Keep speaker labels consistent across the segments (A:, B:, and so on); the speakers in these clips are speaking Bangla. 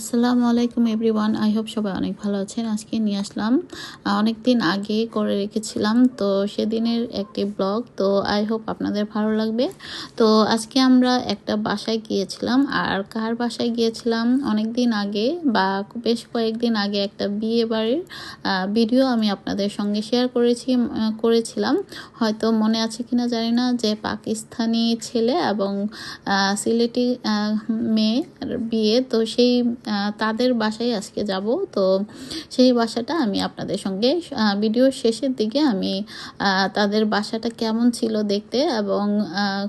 A: আসসালামু আলাইকুম এভরিওয়ান, আই হোপ সবাই অনেক ভালো আছেন। আজকে নিয়ে আসলাম অনেক দিন আগে করে রেখেছিলাম, তো সেদিনের একটি ব্লগ, তো আই হোপ আপনাদের ভালো লাগবে। তো আজকে আমরা একটা বাসায় গিয়েছিলাম, আর কার বাসায় গিয়েছিলাম? অনেক দিন আগে বা বেশ কয়েকদিন আগে একটা বিয়ে বাড়ির ভিডিও আমি আপনাদের সঙ্গে শেয়ার করেছি করেছিলাম। হয়তো মনে আছে কিনা জানি না, যে পাকিস্তানি ছেলে এবং সিলেটি মেয়ের বিয়ে, তো সেই তাদের বাসায় আজকে যাব। তো সেই বাসাটা আমি আপনাদের সঙ্গে আহ, ভিডিওর শেষের দিকে আমি তাদের বাসাটা কেমন ছিল দেখতে এবং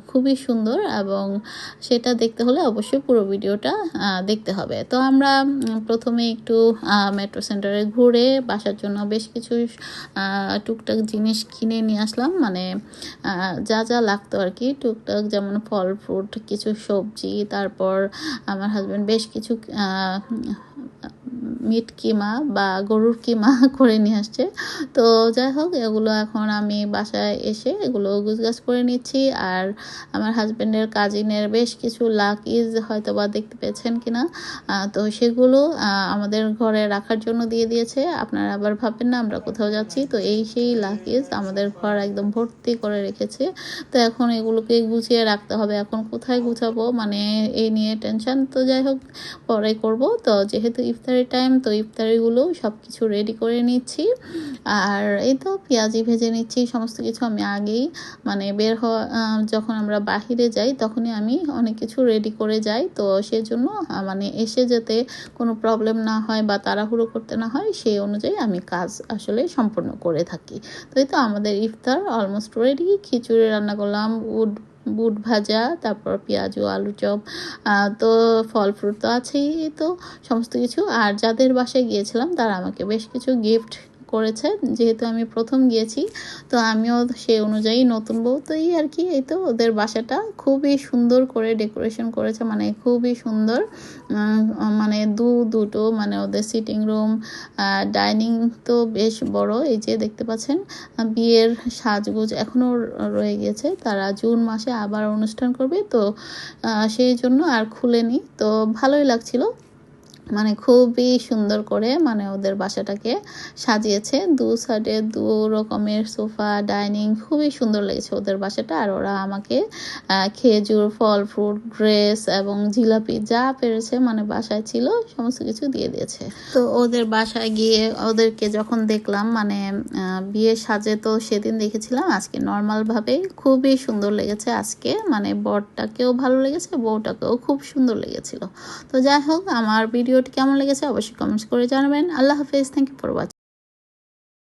A: খুবই সুন্দর এবং সেটা দেখতে হলে অবশ্যই পুরো ভিডিওটা দেখতে হবে। তো আমরা প্রথমে একটু মেট্রো সেন্টারে ঘুরে বাসার জন্য বেশ কিছু টুকটাক জিনিস কিনে নিয়ে আসলাম। মানে যা যা লাগতো আর কি। টুকটাক যেমন ফল ফ্রুট কিছু সবজি তারপর আমার হাজব্যান্ড বেশ কিছু 嗯。মিট কিমা বা গরুর কিমা করে নিয়ে আসছে। তো যাই হোক, এগুলো এখন আমি বাসায় এসে এগুলো গুজগাছ করে নিচ্ছি। আর আমার হাজব্যান্ডের কাজিনের বেশ কিছু লাকিজ হয়তো বা দেখতে পেয়েছেন কিনা। তো সেগুলো আমাদের ঘরে রাখার জন্য দিয়ে দিয়েছে। আপনারা আবার ভাববেন না, আমরা কোথাও যাচ্ছি। তো এই সেই লাকিজ আমাদের ঘর একদম ভর্তি করে রেখেছে। তো এখন এগুলোকে গুছিয়ে রাখতে হবে। এখন কোথায় গুছাবো? মানে এই নিয়ে টেনশন তো যাই হোক, পরে করব। তো যেহেতু ইফতারি টাইম তো ইফতারিগুলো সব কিছু রেডি করে নিচ্ছি। আর এই তো পেঁয়াজি ভেজে নিচ্ছি, সমস্ত কিছু আমি আগেই মানে বের হওয়া যখন আমরা বাহিরে যাই তখনই আমি অনেক কিছু রেডি করে যাই। তো সেজন্য মানে এসে যাতে কোনো প্রবলেম না হয় বা তাড়াহুড়ো করতে না হয়, সেই অনুযায়ী আমি কাজ আসলে সম্পূর্ণ করে থাকি। তো এই তো আমাদের ইফতার অলমোস্ট রেডি খিচুড়ি, রান্না করলাম উড বুট ভাজা, তারপর পেঁয়াজু আলু চপ তো ফল ফ্রুট তো আছেই তো সমস্ত কিছু। আর যাদের বাসায় গিয়েছিলাম, তারা আমাকে বেশ কিছু গিফট করেছে। যেহেতু আমি প্রথম গিয়েছি, তো আমিও সেই অনুযায়ী নতুন বউ তো এই আর কি, এই তো ওদের বাসাটা খুবই সুন্দর করে ডেকোরেশন করেছে মানে খুবই সুন্দর মানে দুটো মানে ওদের সিটিং রুম ডাইনিং তো বেশ বড়, এই যে দেখতে পাচ্ছেন বিয়ের সাজগুজ এখনও রয়ে গেছে তারা জুন মাসে আবার অনুষ্ঠান করবে, তো সেই জন্য আর খুলেনি, তো ভালোই লাগছিল। মানে খুবই সুন্দর করে মানে ওদের বাসাটাকে সাজিয়েছে। দু সাইডে দু রকমের সোফা ডাইনিং খুবই সুন্দর লেগেছে ওদের বাসাটা। আর ওরা আমাকে খেজুর, ফল ফ্রুট ড্রেস এবং জিলাপি যা পেরেছে মানে বাসায় ছিল সমস্ত কিছু দিয়ে দিয়েছে। তো ওদের বাসায় গিয়ে ওদেরকে যখন দেখলাম মানে বিয়ে সাজে তো সেদিন দেখেছিলাম। আজকে নর্মাল ভাবে খুবই সুন্দর লেগেছে আজকে। মানে বরটাকেও ভালো লেগেছে, বউটাকেও খুব সুন্দর লেগেছিল। তো যাই হোক, আমার ভিডিওটি কেমন লেগেছে অবশ্যই কমেন্টস করে জানাবেন। আল্লাহ হাফেজ থ্যাংক ইউ ফর ওয়াচিং